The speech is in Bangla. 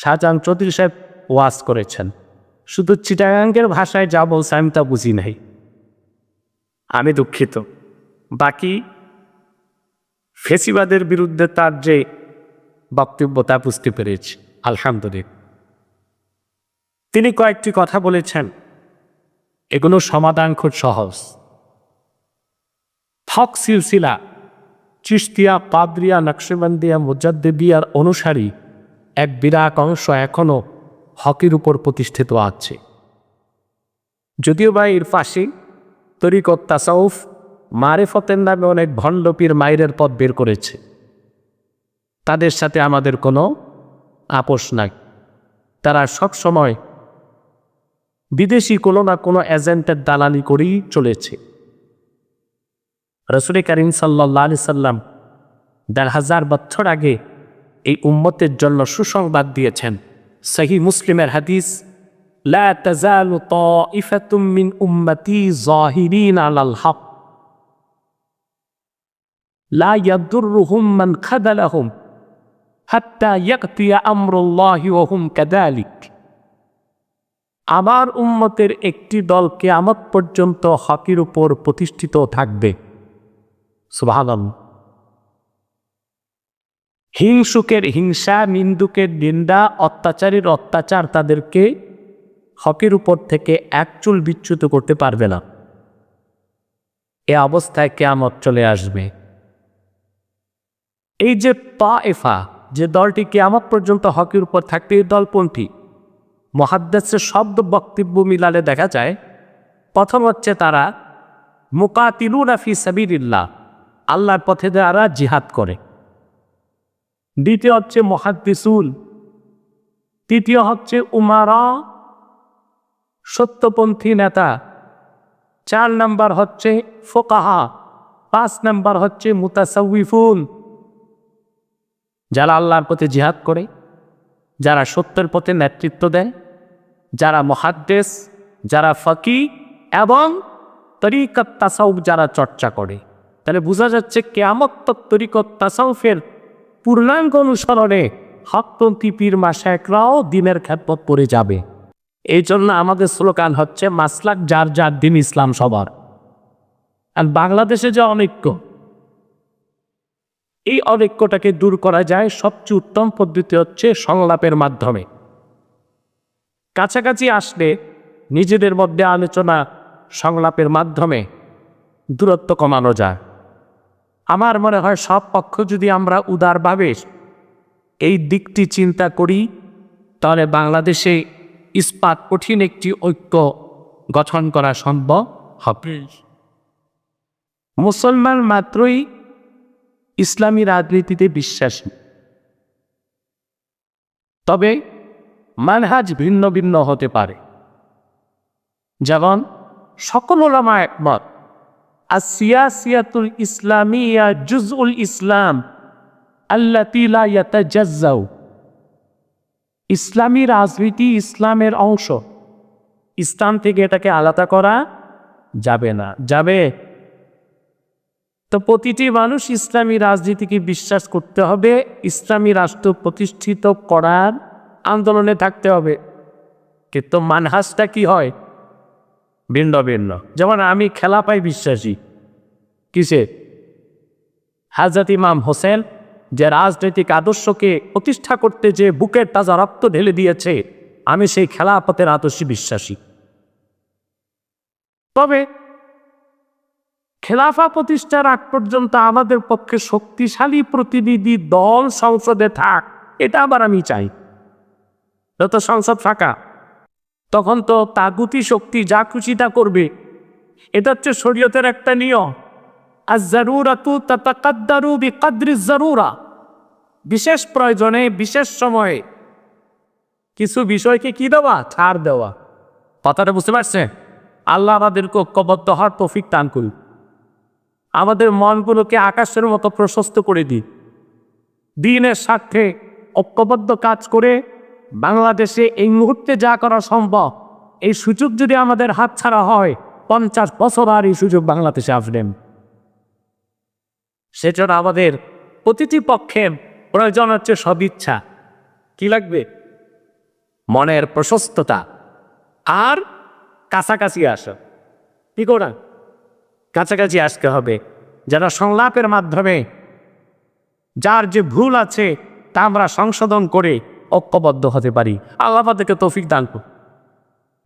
শাহজাহান চৌধুরী সাহেব ওয়াজ করেছেন। শুধু চিটাগাঙ্গের ভাষায় যা বলছে আমি তা বুঝি নাই। আমি দুঃখিত। বাকি ফেসিবাদের বিরুদ্ধে তার যে বক্তব্য তা বুঝতে পেরেছি। আলহামদুলিল্লাহ। তিনি কয়েকটি কথা বলেছেন। এগুলো সমাধান খুব সহজ। হক সিলসিলা চিস্তিয়া পাদরিয়া নকশবন্দিয়া মুজাদ্দেবিয়ার অনুসারী এক বিরাট অংশ এখনও হকির উপর প্রতিষ্ঠিত আছে। যদিও বা এর পাশে তরিকত তাসাউফ মারেফতের নামে অনেক ভণ্ডপীর মায়ের পথ বের করেছে। তাদের সাথে আমাদের কোনো আপোষ নাই। তারা সব সময় বিদেশি কোনো না কোনো এজেন্টের দালালি করেই চলেছে। রসুল করিম সাল্লাহ আলি সাল্লাম দেড় হাজার বছর আগে এই উম্মতের জন্য সুসংবাদ দিয়েছেন। সহি মুসলিমের হাদিস আমার উম্মতের একটি দল কেয়ামত পর্যন্ত হকির উপর প্রতিষ্ঠিত থাকবে। সুবহানাল্লাহ। হিংসুকের হিংসা, নিন্দুকের নিন্দা, অত্যাচারীর অত্যাচার তাদেরকে হকের উপর থেকে এক চুল বিচ্যুত করতে পারবে না। এ অবস্থায় কেয়ামত চলে আসবে। এই যে পা এফা যে দলটি কেয়ামত পর্যন্ত হকের উপর থাকবে, এই দলপন্থী মহাদ্দেশের শব্দ বক্তব্য মিলালে দেখা যায়, প্রথম হচ্ছে তারা মুকাতিলুনা ফি সাবিরিল্লাহ আল্লাহর পথে যারা জিহাদ করে। দ্বিতীয় হচ্ছে মহাদ্দিসুল তৃতীয় হচ্ছে উমারা, সত্যপন্থী নেতা। চার নাম্বার হচ্ছে ফোকাহা, পাঁচ নাম্বার হচ্ছে মুতাসাউফুন। যারা আল্লাহর পথে জিহাদ করে, যারা সত্যের পথে নেতৃত্ব দেয়, যারা মহাদ্দেশ যারা ফকি এবং তরিকত তাসাউফ যারা চর্চা করে। তাহলে বোঝা যাচ্ছে কেয়ামত তরিকত তাসাউফের পূর্ণাঙ্গ অনুসরণে হকপন্থী পীর মাসায়করাও দিনের খ্যাতপথ পড়ে যাবে। এই জন্য আমাদের স্লোগান হচ্ছে, মাসলাক যার যার দিন ইসলাম সবার। আর বাংলাদেশে যে অনৈক্য, এই অনৈক্যটাকে দূর করা যায় সবচেয়ে উত্তম পদ্ধতি হচ্ছে সংলাপের মাধ্যমে। কাছাকাছি আসলে নিজেদের মধ্যে আলোচনা সংলাপের মাধ্যমে দূরত্ব কমানো যায়। আমার মনে হয় সব পক্ষ যদি আমরা উদারভাবে এই দিকটি চিন্তা করি, তাহলে বাংলাদেশে ইস্পাত কঠিন একটি ঐক্য গঠন করা সম্ভব হবে। মুসলমান মাত্রই ইসলামী রাজনীতিতে বিশ্বাসী। তবে মানহাজ ভিন্ন ভিন্ন হতে পারে। যেমন, সকল ওলামা একমত আর সিয়াসিয়াতুল ইসলামিয়া জুজউল ইসলাম আল্লা তিলা ইয়াতাজাজ্জাউ ইসলামী রাজনীতি ইসলামের অংশ। ইসলাম থেকে এটাকে আলাদা করা যাবে না। যাবে? তো প্রতিটি মানুষ ইসলামী রাজনীতিকে বিশ্বাস করতে হবে, ইসলামী রাষ্ট্র প্রতিষ্ঠিত করার আন্দোলনে থাকতে হবে। কিন্তু মানহাসটা কি হয়? ভিন্ন ভিন্ন। যেমন আমি খেলাপাই বিশ্বাসী। কিসে হাজরত ইমাম হোসেন যে রাজনৈতিক আদর্শকে প্রতিষ্ঠা করতে যে বুকের তাজা রক্ত ঢেলে দিয়েছে, আমি সেই খেলাপথের আদর্শে বিশ্বাসী। তবে খেলাফা প্রতিষ্ঠার আগ পর্যন্ত আমাদের পক্ষে শক্তিশালী প্রতিনিধি দল সংসদে থাক, এটা আবার আমি চাই। যত সংসদ ফাঁকা তখন তো তাগুতি শক্তি যা খুশি তা করবে। এটা হচ্ছে শরীয়তের একটা নিয়ম। আর জারুরাতু তাতাকাদ্দারু বিকাদ্রি জারুরা। বিশেষ প্রয়োজনে, বিশেষ সময়ে। কিছু বিষয়কে কি দেওয়া? ছাড় দেওয়া। কথাটা বুঝতে পারছে আল্লাহ আমাদেরকে ঐক্যবদ্ধ হওয়ার তফিক দান করুন। আমাদের মনগুলোকে আকাশের মতো প্রশস্ত করে দিই দিনের স্বার্থে ঐক্যবদ্ধ কাজ করে বাংলাদেশে এই মুহূর্তে যা করা সম্ভব, এই সুযোগ যদি আমাদের হাতছাড়া হয়, পঞ্চাশ বছর আর এই সুযোগ বাংলাদেশে আসবেন সেজন্য আমাদের প্রতিটি পক্ষে প্রয়োজন হচ্ছে সদিচ্ছা। কি লাগবে? মনের প্রশস্ততা। আর কাছাকাছি আসা। কি করা? কাছাকাছি আসতে হবে। যারা সংলাপের মাধ্যমে যার যে ভুল আছে, তা আমরা সংশোধন করে ঐক্যবদ্ধ হতে পারি। আল্লাহ থেকে তৌফিক দান করুন।